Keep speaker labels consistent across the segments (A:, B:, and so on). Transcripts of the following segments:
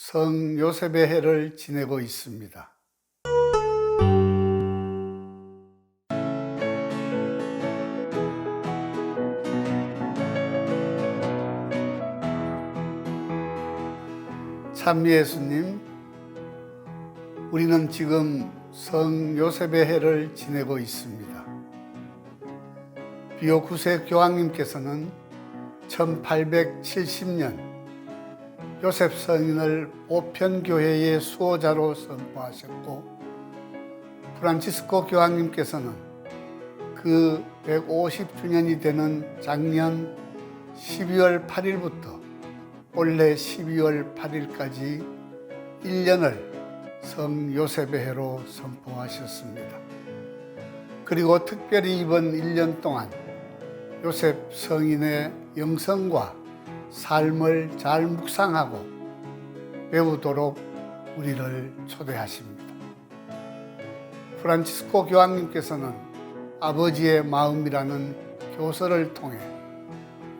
A: 성 요셉의 해를 지내고 있습니다. 참 예수님, 우리는 지금 성 요셉의 해를 지내고 있습니다. 비오 9세 교황님께서는 1870년 요셉 성인을 보편교회의 수호자로 선포하셨고 프란치스코 교황님께서는 그 150주년이 되는 작년 12월 8일부터 올해 12월 8일까지 1년을 성 요셉의 해로 선포하셨습니다. 그리고 특별히 이번 1년 동안 요셉 성인의 영성과 삶을 잘 묵상하고 배우도록 우리를 초대하십니다. 프란치스코 교황님께서는 아버지의 마음이라는 교서를 통해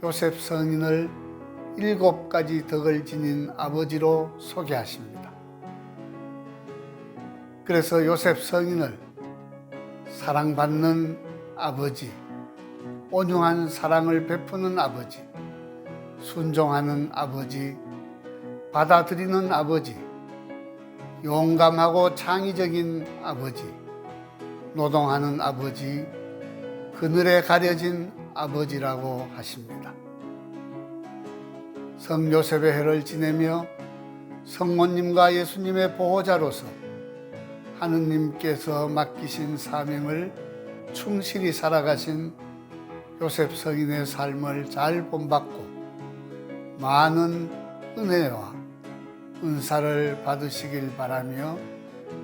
A: 요셉 성인을 일곱 가지 덕을 지닌 아버지로 소개하십니다. 그래서 요셉 성인을 사랑받는 아버지, 온유한 사랑을 베푸는 아버지, 순종하는 아버지, 받아들이는 아버지, 용감하고 창의적인 아버지, 노동하는 아버지, 그늘에 가려진 아버지라고 하십니다. 성 요셉의 해를 지내며 성모님과 예수님의 보호자로서 하느님께서 맡기신 사명을 충실히 살아가신 요셉 성인의 삶을 잘 본받고 많은 은혜와 은사를 받으시길 바라며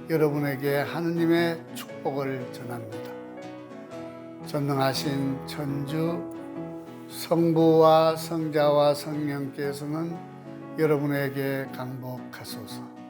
A: 여러분에게 하느님의 축복을 전합니다. 전능하신 천주 성부와 성자와 성령께서는 여러분에게 강복하소서.